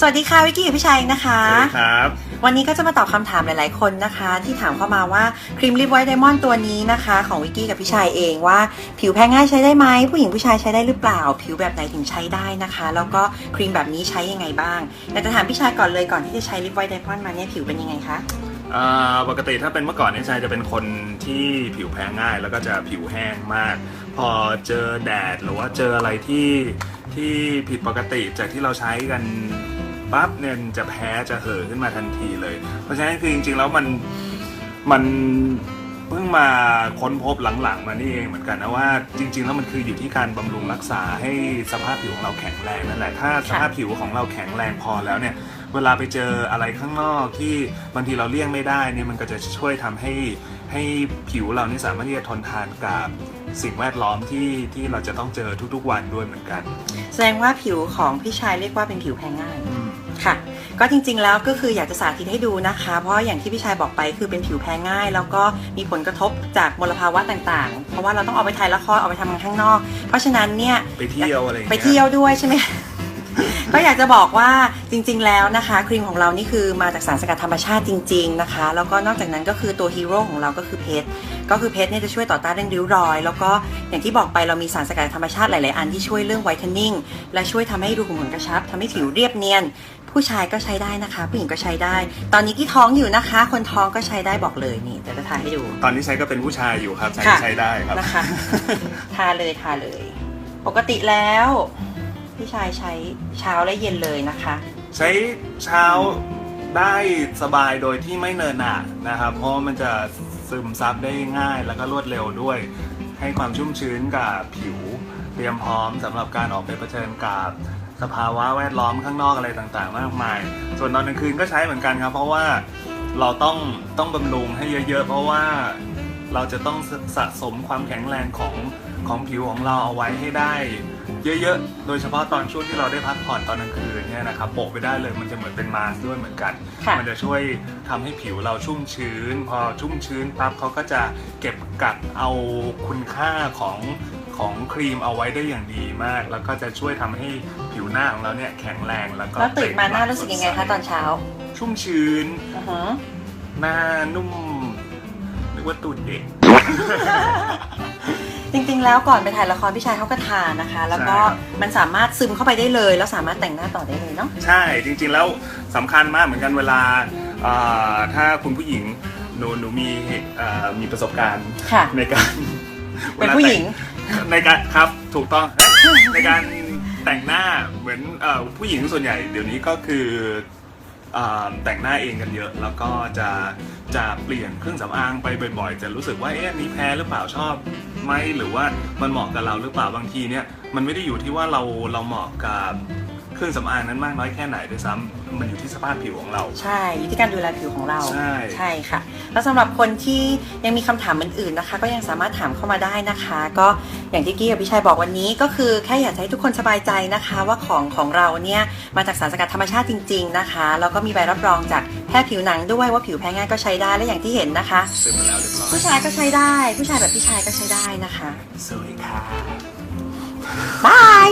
สวัสดีค่ะวิกกี้กับพี่ชัยนะคะสวัสดีครับ วันนี้ก็จะมาตอบคำถามหลาย ๆ คนนะคะ ที่ถามเข้ามาว่าครีมลิปไวท์ไดมอนด์ตัวนี้นะคะ ของวิกกี้กับพี่ชัยเองว่าผิวแพ้ง่ายใช้ได้ไหมผู้หญิงผู้ชายใช้ได้หรือเปล่า ผิวแบบไหนถึงใช้ได้นะคะ แล้วก็ครีมแบบนี้ใช้ยังไงบ้างแต่จะถามพี่ชัยก่อนเลยก่อนที่จะใช้ลิปไวท์ไดมอนด์มาเนี่ยผิวเป็นยังไงคะอ่าปกติถ้าเป็นเมื่อก่อนเนี่ยชายจะเป็นคนที่ผิวแพ้ง่าย แล้วก็จะผิวแห้งมาก พอเจอแดดหรือว่าเจออะไรที่ที่ผิดปกติจากที่เราใช้กัน ปั๊บเนี่ยจะแพ้จะเห่อขึ้นมาทันทีเลย เพราะฉะนั้นคือจริงๆแล้วมันมันเพิ่งมาค้นพบหลังๆ มานี่เองเหมือนกันนะว่าจริง ๆ แล้วมันคืออยู่ที่การบำรุงรักษาให้สภาพผิวของเราแข็งแรงนั่นแหละถ้าสภาพผิวของเราแข็งแรงพอแล้วเนี่ยเวลาไปเจออะไรข้างนอกที่บางทีเราเลี่ยงไม่ได้เนี่ยมันก็จะช่วยทำให้ให้ผิวเรานี่สามารถที่จะทนทานกับสิ่งแวดล้อมที่ที่เราจะต้องเจอทุกๆวันด้วยเหมือนกัน แสดงว่าผิวของพี่ชายเรียกว่าเป็นผิวแพ้ง่าย ค่ะ ก็จริงๆแล้วก็คืออยากจะสาธิตให้ดูนะคะ เพราะอย่างที่พี่ชายบอกไปคือเป็นผิวแพ้ง่าย แล้วก็มีผลกระทบจากมลภาวะต่างๆ เพราะว่าเราต้องออกไปถ่ายละครออกไปทำงานข้างนอก เพราะฉะนั้นเนี่ยไปเที่ยวอะไรอย่างไปเงี้ย เที่ยวด้วยใช่ไหม ก็อยากจะบอกว่าจริงๆแล้วนะคะครีมของเรานี่คือมาจากสารสกัดธรรมชาติจริง ๆนะคะ แล้วก็นอกจากนั้นก็คือตัวฮีโร่ของเราก็คือเพชรก็คือเพชรเนี่ยจะช่วยต่อต้านเรื่องริ้วรอย แล้วก็อย่างที่บอกไปเรามีสารสกัดธรรมชาติหลายๆอันที่ช่วยเรื่องไวท์เทนนิ่งและช่วยทำให้รูขุมขนกระชับทำให้ผิวเรียบเนียน ผู้ชายก็ใช้ได้นะคะ ผู้หญิงก็ใช้ได้ ตอนนี้ที่ท้องอยู่นะคะ คนท้องก็ใช้ได้บอกเลยนี่เดี๋ยวจะถ่ายให้ดู ตอนนี้ใช้ก็เป็นผู้ชายอยู่ครับ ใช้ค่ะ ใช้ได้ครับ นะคะ ทาเลยทาเลย ปกติแล้ว พี่ชายใช้เช้าและเย็นเลยนะคะ ใช้เช้าได้สบายโดยที่ไม่เนินหนานะครับ เพราะว่ามันจะซึมซับได้ง่ายแล้วก็รวดเร็วด้วย ให้ความชุ่มชื้นกับผิว เตรียมพร้อมสำหรับการออกไปเผชิญกับ สภาวะแวดล้อมข้างนอกอะไรต่างๆ มากมาย ส่วนตอนกลางคืนก็ใช้เหมือนกันครับ เพราะว่าเราต้องต้องบำรุงให้เยอะ ๆ เพราะว่าเราจะต้องสะสมความแข็งแรงของของผิวของเราเอาไว้ให้ได้ เยอะๆ โดยเฉพาะตอนช่วงที่เราได้พักผ่อนตอนกลางคืนเนี่ยนะครับโปะไปได้เลยมันจะเหมือนเป็นมาสก์ด้วยเหมือนกันค่ะมันจะช่วยทำให้ผิวเราชุ่มชื้น พอชุ่มชื้นปั๊บเขาก็จะเก็บกักเอาคุณค่าของ ของครีมเอาไว้ได้อย่างดีมาก แล้วก็จะช่วยทำให้ผิวหน้าของเราเนี่ยแข็งแรงแล้วก็แล้วตื่นมาหน้าเปล่งรู้สึกยังไงคะตอนเช้า ชุ่มชื้นอือฮะหน้านุ่มนึกว่าตูดเด็กจริงๆ แล้วก่อนไปถ่ายละครพี่ชายเขาก็ทานะคะ แล้วก็ใช่ครับมันสามารถซึมเข้าไปได้เลย แล้วสามารถแต่งหน้าต่อได้เลยเนาะใช่จริงๆแล้วสำคัญมากเหมือนกันเวลาเอ่อถ้าคุณผู้หญิงหนูหนูมีเอ่อมีประสบการณ์ค่ะในการเป็นผู้หญิง ในการครับถูกต้อง ในการแต่งหน้าเหมือนเอ่อผู้หญิงส่วนใหญ่ เดี๋ยวนี้ก็คือเอ่อแต่งหน้าเองกันเยอะ แล้วก็จะจะเปลี่ยนเครื่องสำอางไปบ่อยๆ จะรู้สึกว่าเอ๊ะอันนี้แพ้หรือเปล่าชอบไหมหรือว่ามันเหมาะกับเราหรือเปล่าบางทีเนี่ยมันไม่ได้อยู่ที่ว่าเราเราเหมาะกับเครื่องสำอางนั้นมากน้อยแค่ไหนด้วยซ้ำมันอยู่ที่สภาพผิวของเรา ใช่อยู่ที่การดูแลผิวของเราใช่ใช่ค่ะ แล้วสำหรับคนที่ยังมีคำถามอื่นๆนะคะ ก็ยังสามารถถามเข้ามาได้นะคะ ก็อย่างที่กี้กับพี่ชัยบอกวันนี้ก็คือแค่อยากจะให้ทุกคนสบายใจนะคะ ว่าของของเราเนี่ยมาจากสารสกัดธรรมชาติจริง ๆนะคะแล้วก็มีใบรับรองจากแพทย์ผิวหนังด้วยว่าผิวแพ้ง่ายก็ใช้ได้และอย่างที่เห็นนะคะซึมมาแล้วเรียบร้อยผู้ชายก็ใช้ได้ ผู้ชายแบบพี่ชายก็ใช้ได้นะคะสวัสดีค่ะบาย